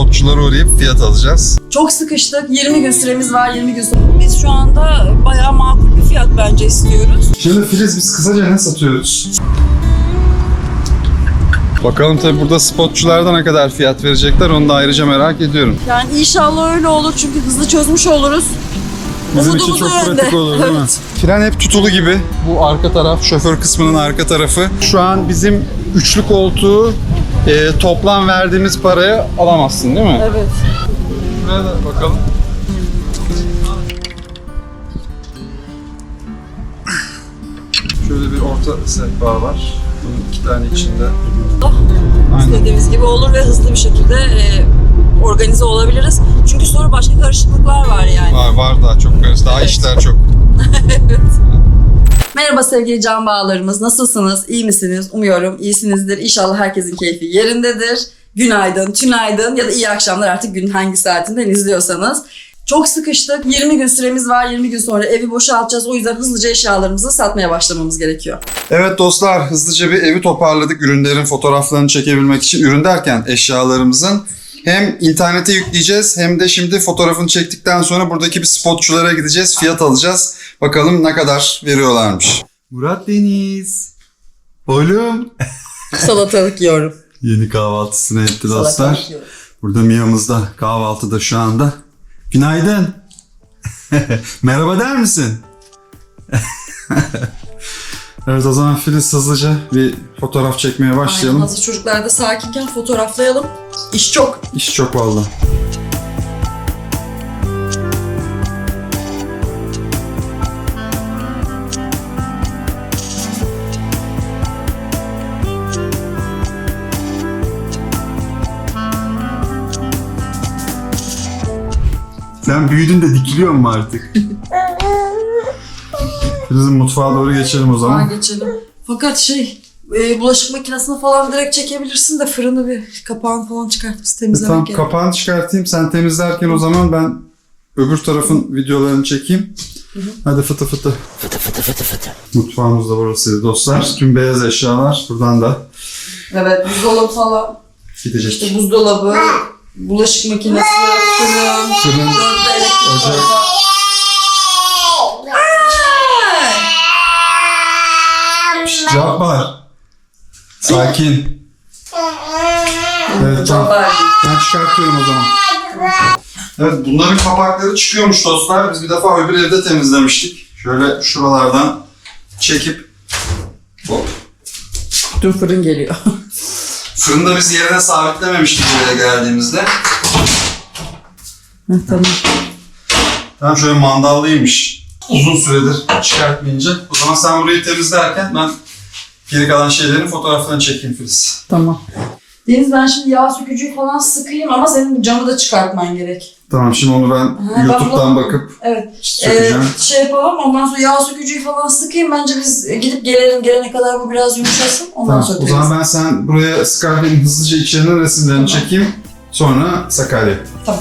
spotçulara uğrayıp fiyat alacağız. Çok sıkıştık. 20 gün süremiz var. 20 gün sonra. Biz şu anda bayağı makul bir fiyat bence istiyoruz. Şimdi Filiz biz kısaca ne satıyoruz? Bakalım tabi burada spotçularda ne kadar fiyat verecekler onu da ayrıca merak ediyorum. Yani inşallah öyle olur çünkü hızlı çözmüş oluruz. Bizim için çok pratik olur değil mi? Evet. Fren hep tutulu gibi. Bu arka taraf, şoför kısmının arka tarafı. Şu an bizim üçlü koltuğu e, toplam verdiğimiz paraya alamazsın değil mi? Evet. Buraya da bakalım. Şöyle bir orta sehpa var. Bunun iki tane içinde. Aynen. İstediğimiz gibi olur ve hızlı bir şekilde e, organize olabiliriz. Çünkü sonra başka karışıklıklar var yani. Var var daha çok karışık. Daha işler çok. Merhaba sevgili can bağlarımız. Nasılsınız? İyi misiniz? Umuyorum iyisinizdir. İnşallah herkesin keyfi yerindedir. Günaydın, tünaydın ya da iyi akşamlar artık gün hangi saatinden izliyorsanız. Çok sıkıştık. 20 gün süremiz var. 20 gün sonra evi boşaltacağız. O yüzden hızlıca eşyalarımızı satmaya başlamamız gerekiyor. Evet dostlar hızlıca bir evi toparladık ürünlerin fotoğraflarını çekebilmek için. Ürün derken eşyalarımızın hem internete yükleyeceğiz hem de şimdi fotoğrafını çektikten sonra buradaki bir spotçulara gideceğiz. Fiyat alacağız. Bakalım ne kadar veriyorlarmış. Murat Deniz. Oğlum. Salatalık yiyorum. Yeni kahvaltısını etti dostlar. Salatalık yiyorum. Burada Mia'mız da kahvaltıda şu anda. Günaydın. Merhaba der misin? evet o zaman Filiz hızlıca bir fotoğraf çekmeye Aynen, başlayalım. hazır çocuklar da sakinken fotoğraflayalım. İş çok. İş çok valla. Sen büyüdün de dikiliyor mu artık? Filiz'in mutfağa doğru geçelim o zaman. geçelim. Fakat şey e, bulaşık makinesini falan direkt çekebilirsin de fırını bir kapağını falan çıkartıp biz temizlemek Tamam gerekiyor. kapağını çıkartayım. Sen temizlerken o zaman ben öbür tarafın videolarını çekeyim. Hadi fıtı fıtı. Fıtı fıtı fıtı fıtı. Mutfağımız da burasıydı dostlar. Tüm beyaz eşyalar buradan da Evet buzdolabı falan. gidecek. İşte buzdolabı, bulaşık makinesi, fırın, Fırın, ocak. cevap var. Sakin. Evet tamam. Ben çıkartıyorum o zaman. Evet bunların kapakları çıkıyormuş dostlar. Biz bir defa öbür evde temizlemiştik. Şöyle şuralardan çekip hop. Dur fırın geliyor. Fırında biz yerine sabitlememiştik buraya geldiğimizde. Heh, tamam. Tamam şöyle mandallıymış. Uzun süredir çıkartmayınca. O zaman sen burayı temizlerken ben geri kalan şeylerin fotoğraflarını çekeyim Filiz. Tamam. Deniz ben şimdi yağ sökücüyü falan sıkayım ama senin camı da çıkartman gerek. Tamam şimdi onu ben ben YouTube'dan bunu- bakıp Evet. sökeceğim. Ee, şey yapalım ondan sonra yağ sökücüyü falan sıkayım. Bence biz gidip gelelim gelene kadar bu biraz yumuşasın. Ondan Tamam, sonra o zaman ben sen buraya Skype'in hızlıca içerinin resimlerini Tamam. çekeyim. Sonra Sakarya. Tamam.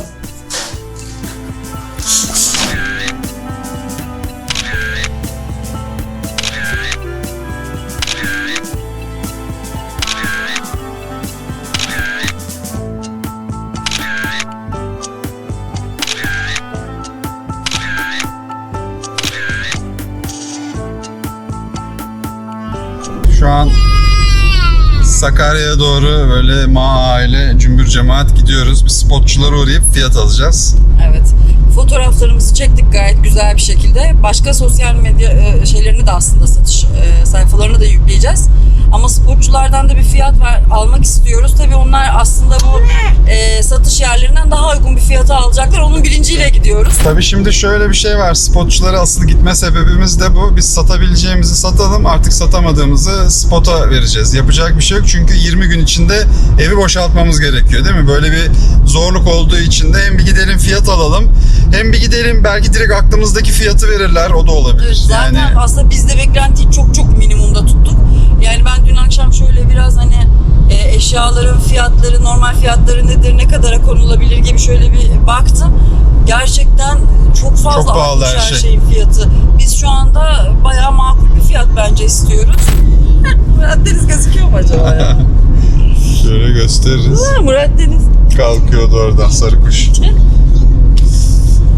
Sakarya'ya doğru böyle ma aile cümbür cemaat gidiyoruz. Bir spotçulara uğrayıp fiyat alacağız. Evet. Fotoğraflarımızı çektik gayet güzel bir şekilde. Başka sosyal medya e, şeylerini de aslında satış e, sayfalarını da yükleyeceğiz. Ama sporculardan da bir fiyat ver, almak istiyoruz. Tabii onlar aslında bu e, satış yerlerinden daha uygun bir fiyata alacaklar. Onun bilinciyle gidiyoruz. Tabii şimdi şöyle bir şey var. Spotçulara asıl gitme sebebimiz de bu. Biz satabileceğimizi satalım. Artık satamadığımızı spota vereceğiz. Yapacak bir şey yok. Çünkü 20 gün içinde evi boşaltmamız gerekiyor değil mi? Böyle bir zorluk olduğu için de hem bir gidelim fiyat alalım. Hem bir gidelim belki direkt aklımızdaki fiyatı verirler. O da olabilir. Evet, zaten yani aslında biz de beklentiyi çok çok minimumda tuttuk. Yani ben dün akşam şöyle biraz hani e, eşyaların fiyatları, normal fiyatları nedir, ne kadara konulabilir gibi şöyle bir baktım. Gerçekten çok fazla Çok pahalı artmış her şey. şeyin fiyatı. Biz şu anda bayağı makul bir fiyat bence istiyoruz. Deniz gözüküyor mu acaba ya? Şöyle gösteririz. Ha, Murat Deniz. Kalkıyordu oradan sarı kuş.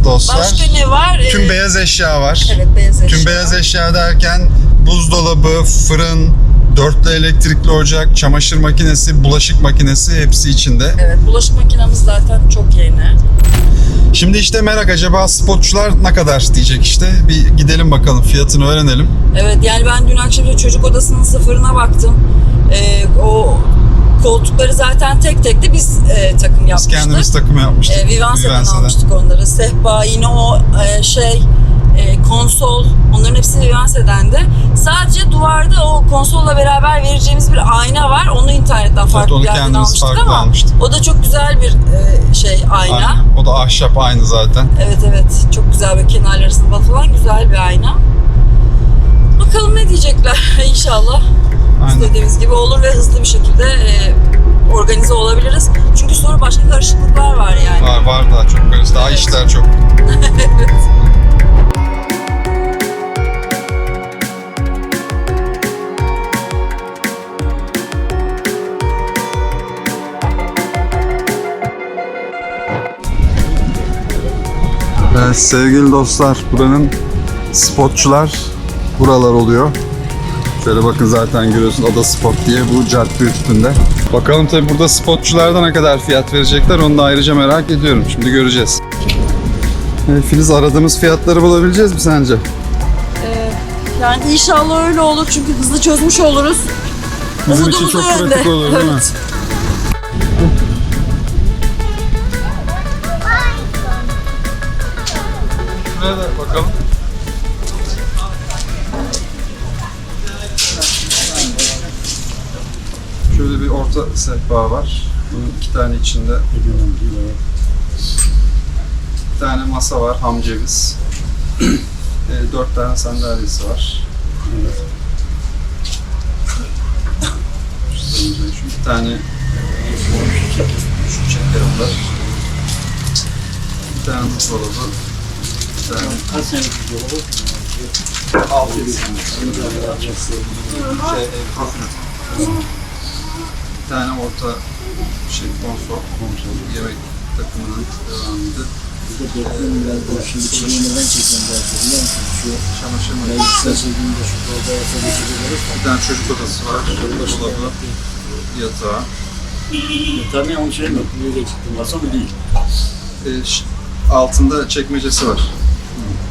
Dostlar. Başka ne var? Tüm Ee, beyaz eşya var. Evet beyaz eşya. Tüm beyaz eşya derken buzdolabı, fırın, dörtlü elektrikli ocak, çamaşır makinesi, bulaşık makinesi hepsi içinde. Evet bulaşık makinamız zaten çok yeni. Şimdi işte merak acaba spotçular ne kadar diyecek işte. Bir gidelim bakalım fiyatını öğrenelim. Evet yani ben dün akşam çocuk odasının sıfırına baktım. Ee, o koltukları zaten tek tek de biz e, takım Biz yapmıştık. kendimiz takım yapmıştık. E, Vivance'dan Vivance'dan. almıştık onları. Sehpa, yine o e, şey, e, konsol, onların hepsi Vivance'dendi. Sadece duvarda o konsolla beraber vereceğimiz bir ayna var. Onu internetten farklı bir yerden almıştık farklı ama almıştık. o da çok güzel bir e, şey ayna. Aynen. O da ahşap aynı zaten. Evet evet çok güzel bir kenarları sıvalı falan güzel bir ayna. Bakalım ne diyecekler inşallah. Aynen. İstediğimiz gibi olur ve hızlı bir şekilde e, organize olabiliriz. Çünkü sonra başka karışıklıklar var yani. Var var daha çok böyle. Daha Evet. işler çok. Evet sevgili dostlar buranın spotçular buralar oluyor. Şöyle bakın zaten görüyorsun Ada Spot diye bu cadde üstünde. Bakalım tabi burada spotçulardan ne kadar fiyat verecekler onu da ayrıca merak ediyorum. Şimdi göreceğiz. E, Filiz aradığımız fiyatları bulabileceğiz mi sence? Ee, yani inşallah öyle olur çünkü hızlı çözmüş oluruz. Bizim için Umudumuz çok o yönde. pratik olur değil mi? Evet. Şuraya da bakalım. Şöyle bir orta sehpa var. Bunun iki tane içinde. Bir tane masa var, ham ceviz. E, dört tane sandalyesi var. Şu bir tane şu çekerim var. Bir tane buzdolabı. Kaç? Altı sene. Şey, e, profil. Bir tane orta şey konsol. Yemek takımının devamıydı. Burada bekliyorum biraz bu şimdi çiğneyi neden çekiyorum da biliyor musun? Şu Çamaşır ben makinesi. çektiğimde şu dolda yasa geçiriyoruz. Bir tane çocuk odası var. Dolabı, yatağı. Tabii onu şey mi? Buraya çıktım. Masa mı değil? Altında çekmecesi var.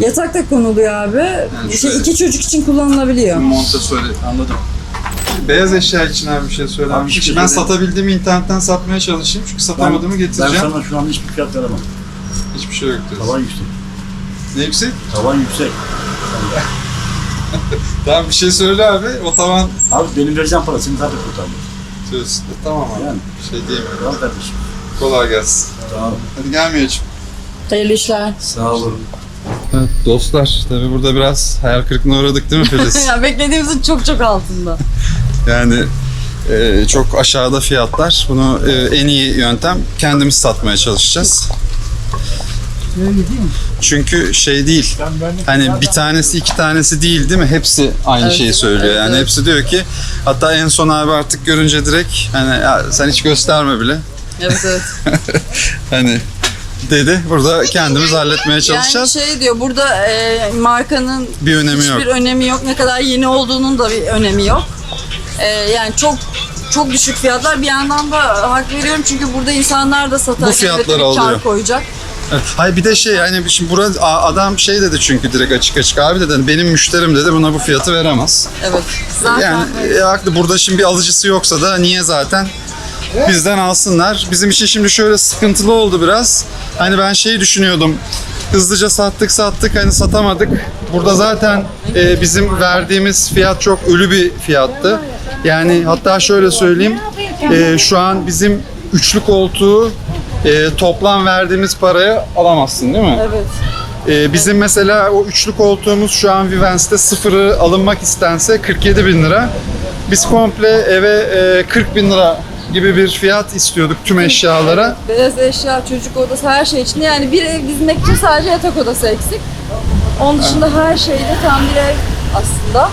Yatak da konuluyor abi. Yani şey, şöyle- iki çocuk için kullanılabiliyor. Montessori. Anladım. Beyaz eşya için abi bir şey Abi, bir şey Ben satabildiğimi internetten satmaya çalışayım çünkü satamadığımı Ben getireceğim. sana şu an hiçbir fiyat veremem. Hiçbir şey yok diyorsun. Tavan yüksek. Ne yüksek? Tavan yüksek. Tamam bir şey söyle abi. O tavan Abi benim vereceğim parasını zaten kurtarmıyor. diyorsun. Tamam abi. Yani. Bir şey diyemiyorum. Tamam kardeşim. Kolay gelsin. Tamam. Hadi gelmeyeceğim. Hayırlı işler. Sağ olun. Evet dostlar tabi burada biraz hayal kırıklığına uğradık değil mi Filiz? ya beklediğimizin çok çok altında. yani e, çok aşağıda fiyatlar. Bunu e, en iyi yöntem kendimiz satmaya çalışacağız. Çünkü şey değil. Hani bir tanesi iki tanesi değil değil mi? Hepsi aynı Evet, şeyi söylüyor. yani evet. hepsi diyor ki hatta en son abi artık görünce direkt hani ya sen hiç gösterme bile. Evet evet. Hani dedi. Burada kendimiz halletmeye çalışacağız. Yani şey diyor burada e, markanın bir önemi yok. hiçbir önemi yok. Ne kadar yeni olduğunun da bir önemi yok. E, yani çok çok düşük fiyatlar. Bir yandan da hak veriyorum çünkü burada insanlar da satarken Bu evet, kar alıyor. koyacak. Evet. Hayır bir de şey yani şimdi burada adam şey dedi çünkü direkt açık açık abi dedi benim müşterim dedi buna bu fiyatı veremez. Evet. Zaten Yani e, haklı burada şimdi bir alıcısı yoksa da niye zaten bizden alsınlar. Bizim için şimdi şöyle sıkıntılı oldu biraz. Hani ben şeyi düşünüyordum. Hızlıca sattık sattık hani satamadık. Burada zaten e, bizim verdiğimiz fiyat çok ölü bir fiyattı. Yani hatta şöyle söyleyeyim. e, şu an bizim üçlü koltuğu e, toplam verdiğimiz paraya alamazsın değil mi? evet. Ee, bizim mesela o üçlü koltuğumuz şu an Vivence'de sıfırı alınmak istense 47 bin lira. Biz komple eve e, 40 bin lira gibi bir fiyat istiyorduk tüm eşyalara. Beyaz eşya, çocuk odası, her şey için. Yani bir ev dizmek için sadece yatak odası eksik. Onun dışında her şeyde tam bir ev aslında.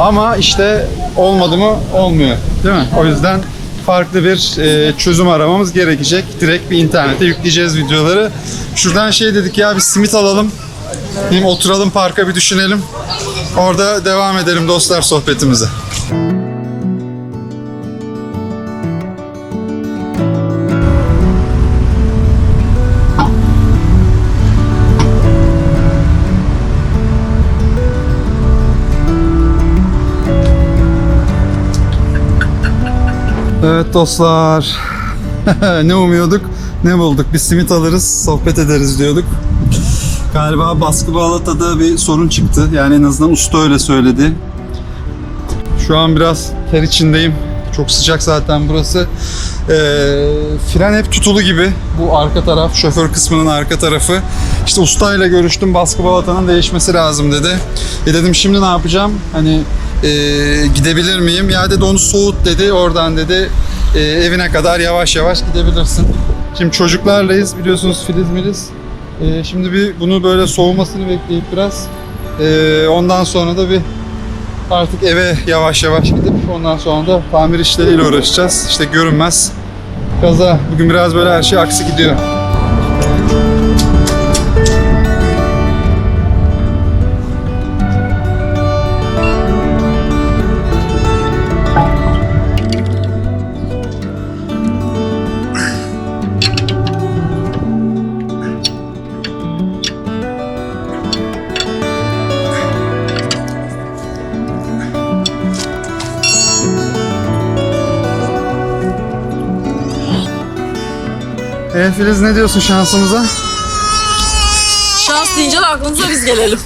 Ama işte olmadı mı olmuyor değil mi? O yüzden farklı bir e, çözüm aramamız gerekecek. Direkt bir internete yükleyeceğiz videoları. Şuradan şey dedik ya bir simit alalım. Hem oturalım parka bir düşünelim. Orada devam edelim dostlar sohbetimize. Evet dostlar. ne umuyorduk? Ne bulduk? Bir simit alırız, sohbet ederiz diyorduk. Galiba baskı bağlatada bir sorun çıktı. Yani en azından usta öyle söyledi. Şu an biraz ter içindeyim. Çok sıcak zaten burası. Ee, fren hep tutulu gibi. Bu arka taraf, şoför kısmının arka tarafı. İşte ustayla görüştüm. Baskı balatanın değişmesi lazım dedi. E dedim şimdi ne yapacağım? Hani e, gidebilir miyim? Ya dedi onu soğut dedi. Oradan dedi e, evine kadar yavaş yavaş gidebilirsin. Şimdi çocuklarlayız biliyorsunuz Filiz Miliz. E, şimdi bir bunu böyle soğumasını bekleyip biraz e, ondan sonra da bir artık eve yavaş yavaş gidip ondan sonra da tamir işleriyle uğraşacağız. İşte görünmez kaza. Bugün biraz böyle her şey aksi gidiyor. E Filiz ne diyorsun şansımıza? Şans deyince de aklımıza biz gelelim.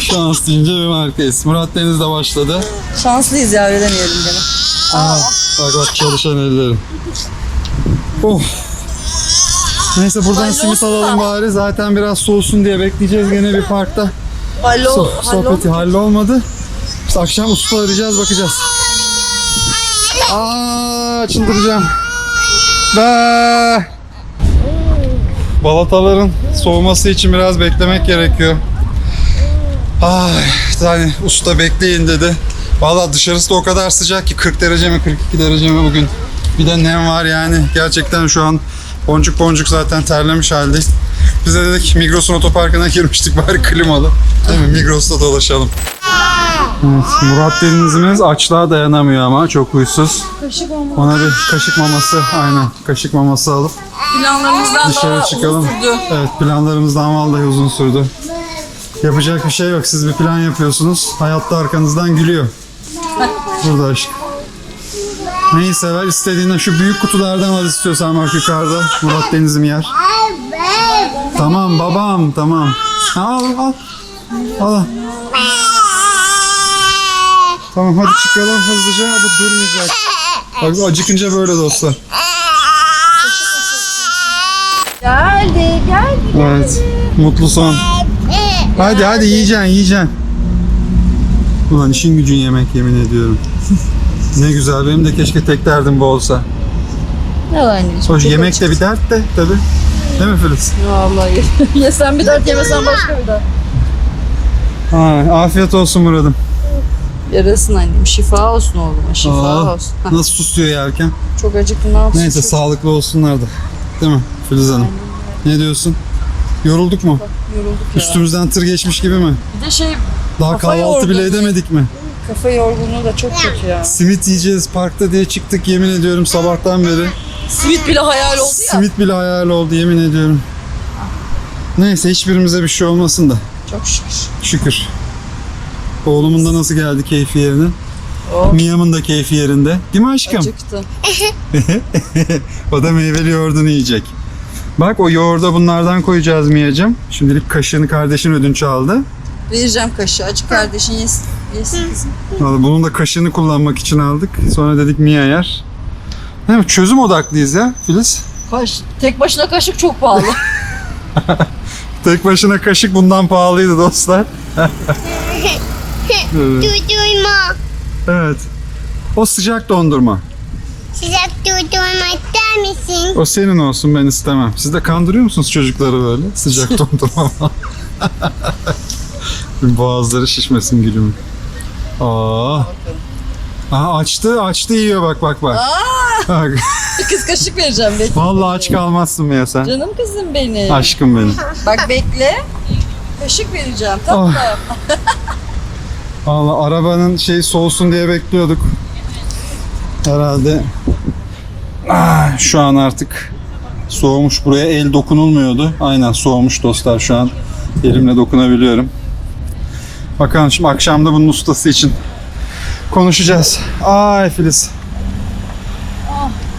Şans deyince bir markayız. Murat Deniz de başladı. Şanslıyız ya öyle demeyelim gene. Aa, bak bak çalışan ellerim. Oh. Neyse buradan Hayırlı simit olsun alalım da. bari. Zaten biraz soğusun diye bekleyeceğiz gene bir parkta. Hallo, So hallo. sohbeti hallolmadı. İşte akşam usta arayacağız bakacağız. Aa çıldıracağım. Be. Balataların soğuması için biraz beklemek gerekiyor. Ay, yani usta bekleyin dedi. Valla dışarısı da o kadar sıcak ki 40 derece mi 42 derece mi bugün. Bir de nem var yani. Gerçekten şu an boncuk boncuk zaten terlemiş halde. Biz de dedik Migros'un otoparkına girmiştik bari klimalı. Değil mi? Migros'ta dolaşalım. Evet, Murat Denizimiz açlığa dayanamıyor ama çok huysuz. Kaşık olmadı. Ona bir kaşık maması, aynen kaşık maması alıp Planlarımızdan dışarı daha çıkalım. uzun sürdü. Evet planlarımızdan vallahi uzun sürdü. Yapacak bir şey yok. Siz bir plan yapıyorsunuz. Hayatta arkanızdan gülüyor. Burada aşk. Neyi sever? İstediğinden şu büyük kutulardan al istiyorsan bak yukarıda. Murat Deniz'im yer. Tamam babam tamam. Al al. Al. Tamam hadi çıkalım hızlıca. Bu durmayacak. Bak acıkınca böyle dostlar. Geldi, geldi. Evet. Mutlu son. Hadi hadi yiyeceksin yiyeceksin. Ulan işin gücün yemek yemin ediyorum. ne güzel benim de keşke tek derdim bu olsa. Ne var anneciğim? Hoş yemek de bir dert de tabi. Değil mi Filiz? Vallahi. Yesen bir dert yemesen başka bir dert. Ha, afiyet olsun Murat'ım. Yarasın annem. Şifa olsun oğluma. Şifa Aa, olsun. Nasıl susuyor yerken? çok acıktım ne yapsın? Neyse sağlıklı olsunlar da. Değil mi Filiz Hanım? Ne diyorsun? Yorulduk mu? Yorulduk ya. Üstümüzden tır geçmiş gibi mi? Bir de şey Daha Kafa kahvaltı bile yorgun. edemedik mi? kafa yorgunluğu da çok kötü ya. Simit yiyeceğiz parkta diye çıktık yemin ediyorum sabahtan beri. Simit bile hayal oldu ya. Simit bile hayal oldu yemin ediyorum. Neyse hiçbirimize bir şey olmasın da Çok şükür. şükür. Oğlumun da nasıl geldi keyfi yerine? Oh. Mia'mın da keyfi yerinde. Değil mi aşkım? Acıktım. o da meyveli yoğurdunu yiyecek. Bak o yoğurda bunlardan koyacağız Mia'cığım. Şimdilik kaşığını kardeşin ödünç aldı. Vereceğim kaşığı. Acı kardeşin yesin. Yesin. Vallahi Bunun da kaşığını kullanmak için aldık. Sonra dedik Mia yer. Değil mi? Çözüm odaklıyız ya Filiz. Kaş, tek başına kaşık çok pahalı. Tek başına kaşık bundan pahalıydı dostlar. evet. Evet. O sıcak dondurma. Durdurma ister misin? O senin olsun ben istemem. Siz de kandırıyor musunuz çocukları böyle? Sıcak dondurma. Boğazları şişmesin gülümün. Aa. Aha açtı açtı yiyor bak bak bak. Bak. Kız kaşık vereceğim bekle. Vallahi aç kalmazsın mı ya sen? Canım kızım benim. Aşkım benim. Bak bekle. Kaşık vereceğim Oh. tatlım. Vallahi arabanın şey soğusun diye bekliyorduk. Herhalde ah, şu an artık soğumuş. Buraya el dokunulmuyordu. Aynen soğumuş dostlar şu an. Elimle dokunabiliyorum. Bakalım şimdi akşamda bunun ustası için konuşacağız. Ay Filiz.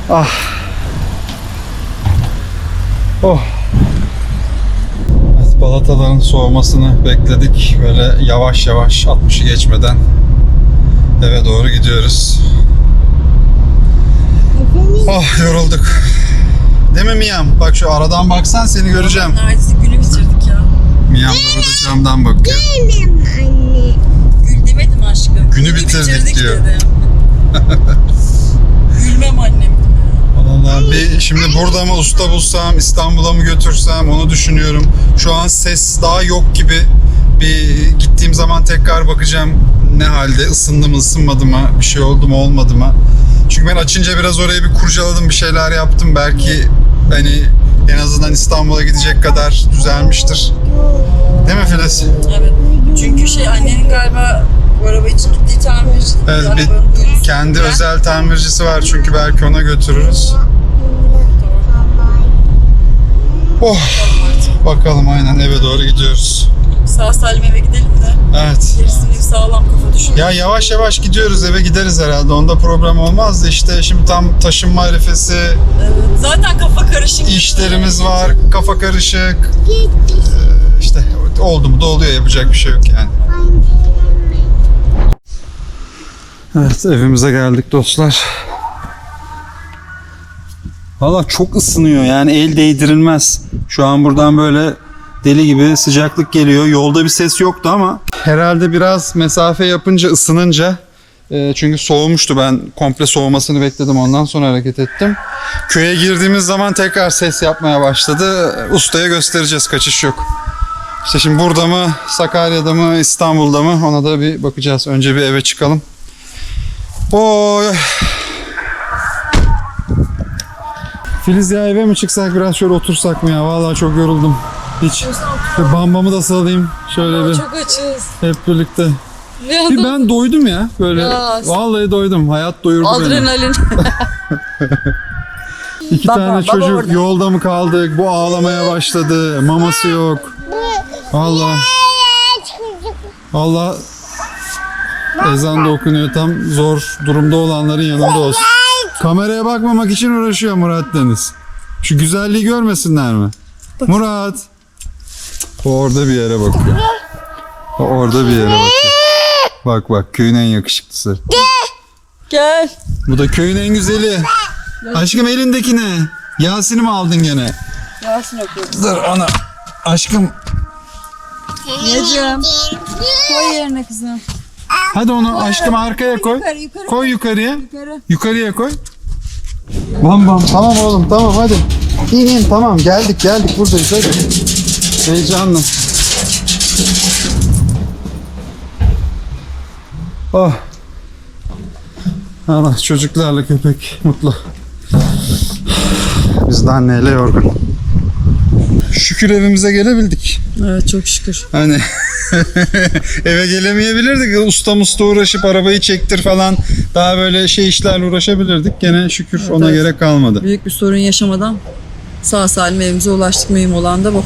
Ah. Oh. Evet, balataların soğumasını bekledik. Böyle yavaş yavaş 60'ı geçmeden eve doğru gidiyoruz. Oh yorulduk. Değil mi Miyam? Bak şu aradan baksan seni göreceğim. Neredeyse günü bitirdik ya. Miyam da burada camdan bakıyor. Benim anne. Gül demedim aşkım. Günü bitirdik diyor. dedim. Gülmem annem. Vallahi bir şimdi burada mı usta bulsam, İstanbul'a mı götürsem onu düşünüyorum. Şu an ses daha yok gibi. Bir gittiğim zaman tekrar bakacağım ne halde, ısındı mı, ısınmadı mı, bir şey oldu mu, olmadı mı. Çünkü ben açınca biraz orayı bir kurcaladım, bir şeyler yaptım. Belki hani en azından İstanbul'a gidecek kadar düzelmiştir. Değil mi Filiz? Evet. Çünkü şey annenin galiba bu araba için gittiği tamirci. Evet, bir duyurusu kendi özel tamircisi var çünkü belki ona götürürüz. Oh, bakalım aynen eve doğru gidiyoruz. Sağ salim eve gidelim de Evet. gerisini sağlam kafa düşün. Ya yavaş yavaş gidiyoruz eve gideriz herhalde. Onda problem olmaz da işte şimdi tam taşınma arifesi, Evet. Zaten kafa karışık. işlerimiz var, kafa karışık. Ee, işte oldu mu da oluyor yapacak bir şey yok yani. Evet evimize geldik dostlar. Valla çok ısınıyor yani el değdirilmez. Şu an buradan böyle deli gibi sıcaklık geliyor. Yolda bir ses yoktu ama herhalde biraz mesafe yapınca ısınınca e, çünkü soğumuştu ben komple soğumasını bekledim ondan sonra hareket ettim. Köye girdiğimiz zaman tekrar ses yapmaya başladı. Ustaya göstereceğiz kaçış yok. İşte şimdi burada mı, Sakarya'da mı, İstanbul'da mı ona da bir bakacağız. Önce bir eve çıkalım. Oy. Filiz ya eve mi çıksak biraz şöyle otursak mı ya? Vallahi çok yoruldum. Hiç. Bir bambamı da salayım. Şöyle bir Çok açız. hep birlikte. Bir Bir ben doydum ya. Böyle Ya. vallahi doydum. Hayat doyurdu beni. adrenalin. İki Baba, tane baba çocuk orada. yolda mı kaldık? Bu ağlamaya başladı. Maması yok. Vallahi Allah ezan da okunuyor. Tam zor durumda olanların yanında olsun. Kameraya bakmamak için uğraşıyor Murat Deniz. Şu güzelliği görmesinler mi? Murat. O orada bir yere bakıyor. O orada bir yere bakıyor. Bak bak köyün en yakışıklısı. Gel. Bu da köyün en güzeli. Aşkım elindeki ne? Yasin'i mi aldın gene? Yasin okuyoruz. Dur ana. Aşkım Niyeceğim. Koy yerine kızım. hadi onu aşkım arkaya koy. Yukarı yukarı. Koy yukarıya. Yukarı. Yukarıya koy. Bam bam. Tamam oğlum tamam hadi. İn in tamam geldik geldik buradayız hadi. Heyecanlı. Oh. Allah çocuklarla köpek mutlu. Biz de anneyle yorgun. Şükür evimize gelebildik. Evet çok şükür. Hani eve gelemeyebilirdik. Usta musta uğraşıp arabayı çektir falan. Daha böyle şey işlerle uğraşabilirdik. Gene şükür ona evet. gerek kalmadı. Büyük bir sorun yaşamadan sağ salim evimize ulaştık mühim olan da bu.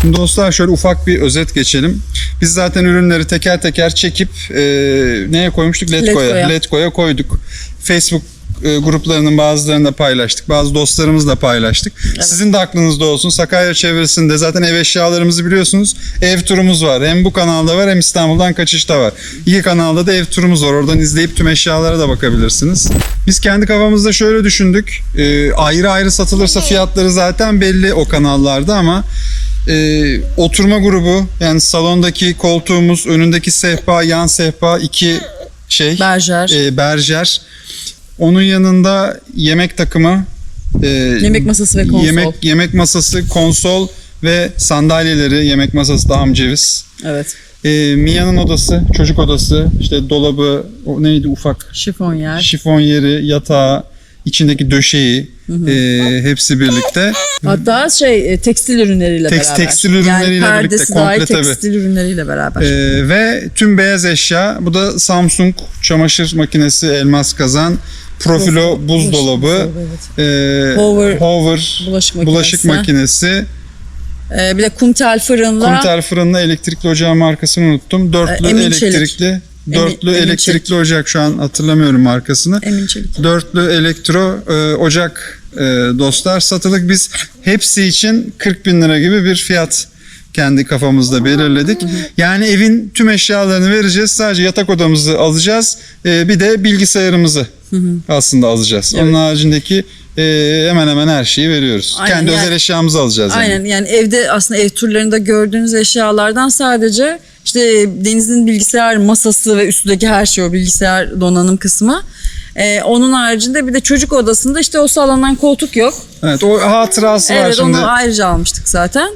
Şimdi dostlar şöyle ufak bir özet geçelim. Biz zaten ürünleri teker teker çekip e, neye koymuştuk? Letgo'ya. Letgo'ya. Koyduk. Facebook e, gruplarının bazılarını da paylaştık. Bazı dostlarımızla paylaştık. Sizin de aklınızda olsun. Sakarya çevresinde zaten ev eşyalarımızı biliyorsunuz. Ev turumuz var. Hem bu kanalda var hem İstanbul'dan kaçışta var. İki kanalda da ev turumuz var. Oradan izleyip tüm eşyalara da bakabilirsiniz. Biz kendi kafamızda şöyle düşündük. E, ayrı ayrı satılırsa fiyatları zaten belli o kanallarda ama e, oturma grubu yani salondaki koltuğumuz, önündeki sehpa, yan sehpa iki şey Berjer. e, berjer. Onun yanında yemek takımı, e, Yemek masası ve konsol. yemek yemek masası, konsol ve sandalyeleri, yemek masası da ham ceviz. Evet. e, Mia'nın odası, çocuk odası, işte dolabı, o neydi ufak Şifon yer. şifon yeri, yatağı, içindeki döşeği e, hepsi birlikte. Hatta şey e, tekstil ürünleriyle Tekst- beraber. tekstil ürünleriyle yani perdesi birlikte, dahil komple tabii. tekstil ürünleriyle beraber. E, ve tüm beyaz eşya. Bu da Samsung çamaşır makinesi, elmas kazan, profilo buzdolabı, Evet. e, Hover hover bulaşık bulaşık makinesi. makinesi, Ee, bir de kumtel fırınla kumtel fırınla elektrikli ocağın markasını unuttum. Dörtlü E, Emin Çelik. elektrikli, dörtlü Emin elektrikli ocak şu an hatırlamıyorum markasını. Emin Çelik. Dörtlü elektro e, ocak e, dostlar satılık. Biz hepsi için 40 bin lira gibi bir fiyat kendi kafamızda belirledik. Yani evin tüm eşyalarını vereceğiz. Sadece yatak odamızı alacağız. E, bir de bilgisayarımızı aslında alacağız. Onun haricindeki e, hemen hemen her şeyi veriyoruz. Aynen, kendi yani- özel eşyamızı alacağız. yani. Aynen yani evde aslında ev turlarında gördüğünüz eşyalardan sadece işte Deniz'in bilgisayar masası ve üstündeki her şey o bilgisayar donanım kısmı. Ee, onun haricinde bir de çocuk odasında işte o sallanan koltuk yok. Evet, o hatırası var Evet şimdi. onu ayrıca almıştık zaten.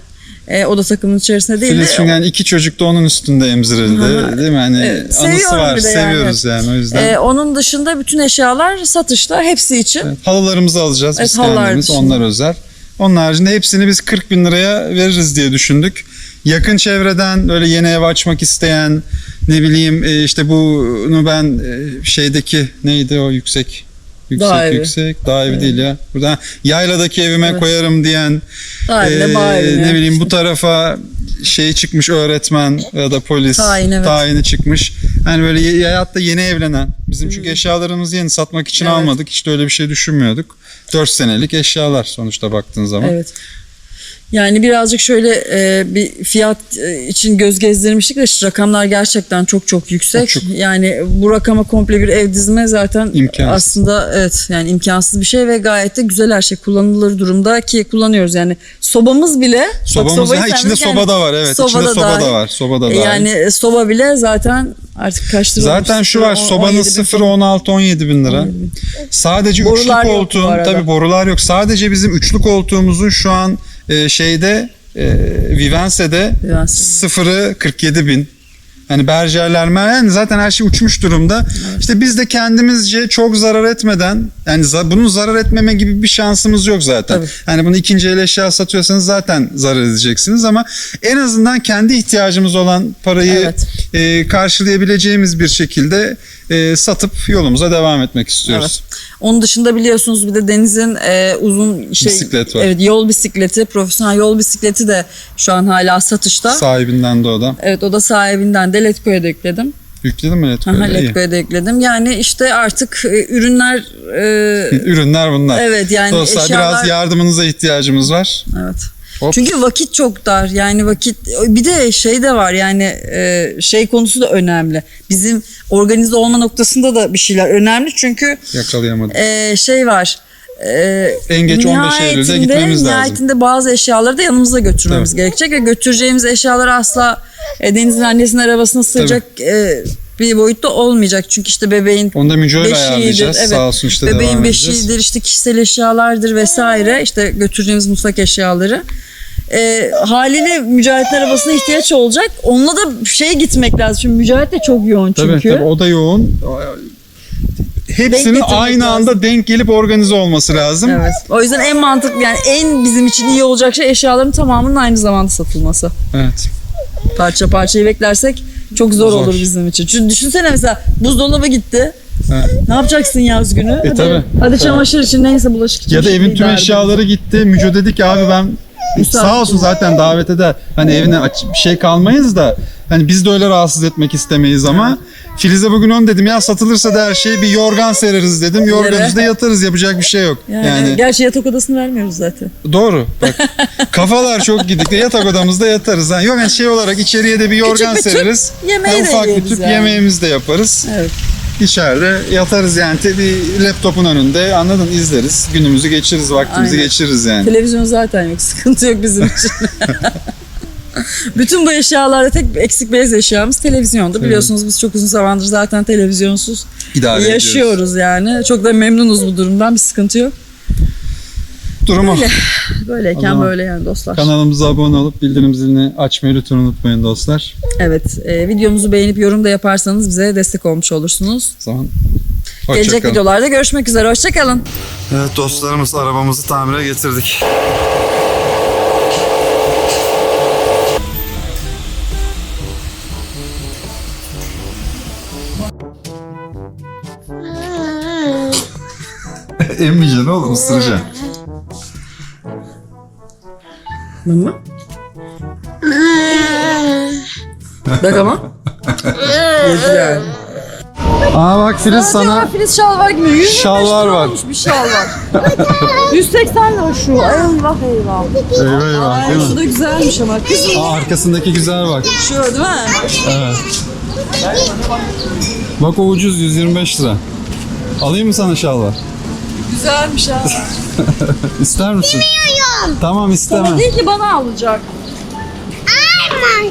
Ee, oda takımının içerisinde değil Filiz de Sünger iki çocuk da onun üstünde emzirildi değil mi? Hani Evet, anısı var, de yani. seviyoruz yani, o yüzden. Ee, onun dışında bütün eşyalar satışta hepsi için. Evet, halılarımızı alacağız biz Evet, halılar kendimiz, onlar özel. Onun haricinde hepsini biz 40 bin liraya veririz diye düşündük. Yakın çevreden öyle yeni ev açmak isteyen, ne bileyim e, işte bunu ben e, şeydeki neydi o yüksek yüksek Dağ evi. yüksek dağ evi değil ya. Burada yayladaki evime koyarım diyen evine e, bağ evine. ne bileyim bu tarafa şey çıkmış öğretmen ya da polis Tayin, evet. tayini çıkmış. Hani böyle hayatta yeni evlenen. Bizim çünkü eşyalarımızı yeni satmak için Hmm. Evet. almadık. Hiç de öyle bir şey düşünmüyorduk. 4 senelik eşyalar sonuçta baktığın zaman. Evet. Yani birazcık şöyle e, bir fiyat e, için göz gezdirmiştik de rakamlar gerçekten çok çok yüksek. Çok. Yani bu rakama komple bir ev dizme zaten İmkansız. aslında evet yani imkansız bir şey ve gayet de güzel her şey kullanılır durumda ki kullanıyoruz yani sobamız bile bak Sobamız sobayı ha, içinde de soba da var evet. soba içinde da soba da var. Soba da E, dahil. Yani soba bile zaten artık kaç lira Zaten şu var sobanın 17 bin sıfırı falan. 16-17 bin lira. Sadece Borular üçlü koltuğun tabi borular yok. Sadece bizim üçlü koltuğumuzun şu an e, şeyde e, Vivense'de Vivense. sıfırı 47 bin. Hani berjerler yani zaten her şey uçmuş durumda. İşte biz de kendimizce çok zarar etmeden yani za- bunun zarar etmeme gibi bir şansımız yok zaten. Tabii. Yani bunu ikinci el eşya satıyorsanız zaten zarar edeceksiniz ama en azından kendi ihtiyacımız olan parayı Evet. e, karşılayabileceğimiz bir şekilde e, satıp yolumuza devam etmek istiyoruz. Onun dışında biliyorsunuz bir de Deniz'in e, uzun şey Bisiklet var. Evet yol bisikleti, profesyonel yol bisikleti de şu an hala satışta. Sahibinden de o da. evet o da sahibinden de Letgo'ya da ekledim. Yükledin mi Letgo'ya? Letgo'ya da ekledim. Yani işte artık e, ürünler e, Ürünler bunlar. evet yani Dostlar eşyalar biraz yardımınıza ihtiyacımız var. evet. Hop. Çünkü vakit çok dar. Yani vakit bir de şey de var yani e, şey konusu da önemli. Bizim organize olma noktasında da bir şeyler önemli. Çünkü Yakalayamadım. e, şey var. E, En geç 15 Eylül'de gitmemiz lazım. Nihayetinde bazı eşyaları da yanımızda götürmemiz Tabii. gerekecek ve götüreceğimiz eşyalar asla e, Deniz'in annesinin arabasına sığacak e, bir boyutta olmayacak. Çünkü işte bebeğin Onu da Müco'yla beşiğidir, ayarlayacağız. evet. Sağ olsun işte bebeğin beşiğidir, işte kişisel eşyalardır vesaire. işte götüreceğimiz mutfak eşyaları. E, haliyle Mücahit'in arabasına ihtiyaç olacak. Onunla da şeye gitmek lazım. Şimdi Mücahit de çok yoğun Tabii çünkü. tabii o da yoğun. Hepsinin getirmek aynı anda lazım. denk gelip organize olması lazım. Evet. O yüzden en mantıklı yani en bizim için iyi olacak şey eşyaların tamamının aynı zamanda satılması. Evet. Parça parçayı beklersek çok zor, Zor. olur bizim için. Çünkü düşünsene mesela buzdolabı gitti. Evet. Ne yapacaksın yaz günü? hadi, E, tabii. hadi çamaşır için neyse bulaşık için. Ya da bir evin şey tüm eşyaları gitti. Müco dedi ki abi ben Müsait sağ olsun zaten davete de hani evine aç, bir şey kalmayız da hani biz de öyle rahatsız etmek istemeyiz ama Filiz'e bugün onu dedim ya satılırsa da her şeyi bir yorgan sereriz dedim. Yorgan Yere. üstünde yatarız yapacak bir şey yok. Yani, Yani, Gerçi yatak odasını vermiyoruz zaten. doğru. Bak kafalar çok gidik. Yatak odamızda yatarız. Ha. Yok yani şey olarak içeriye de bir yorgan bir tüp, sereriz. yemeği Ha, de ufak bir tüp yani. yemeğimizi de yaparız. Evet. İçeride yatarız yani bir laptopun önünde anladın izleriz. Günümüzü geçiririz, vaktimizi Aynen. geçiririz yani. Televizyon zaten yok. Sıkıntı yok bizim için. Bütün bu eşyalarda tek eksik beyaz eşyamız televizyondu. Biliyorsunuz biz çok uzun zamandır zaten televizyonsuz İdare ediyoruz. yaşıyoruz yani. Çok da memnunuz bu durumdan. Bir sıkıntı yok. Durumu. O Böyleyken böyle yani dostlar. Kanalımıza abone olup bildirim zilini açmayı lütfen unutmayın dostlar. Evet, e, videomuzu beğenip yorum da yaparsanız bize destek olmuş olursunuz. O zaman Gelecek hoşçakalın. videolarda görüşmek üzere. Hoşçakalın. Evet dostlarımız arabamızı tamire getirdik. Emmeyeceksin oğlum ısıracaksın. Mama. Bak ama. Yani. Aa bak Filiz sana Filiz şal var gibi. 125 Şalvar lira var. olmuş bir şal var. 180 lira şu. Eyvah eyvah. eyvah eyvah Ay, değil şu mi? da güzelmiş ama. Kızım. Aa, arkasındaki güzel bak. Şu değil mi? Evet. Bak o ucuz 125 lira. Alayım mı sana şalvar? Güzelmiş ha. İster misin? Tamam Sana istemem. değil ki bana alacak. Aman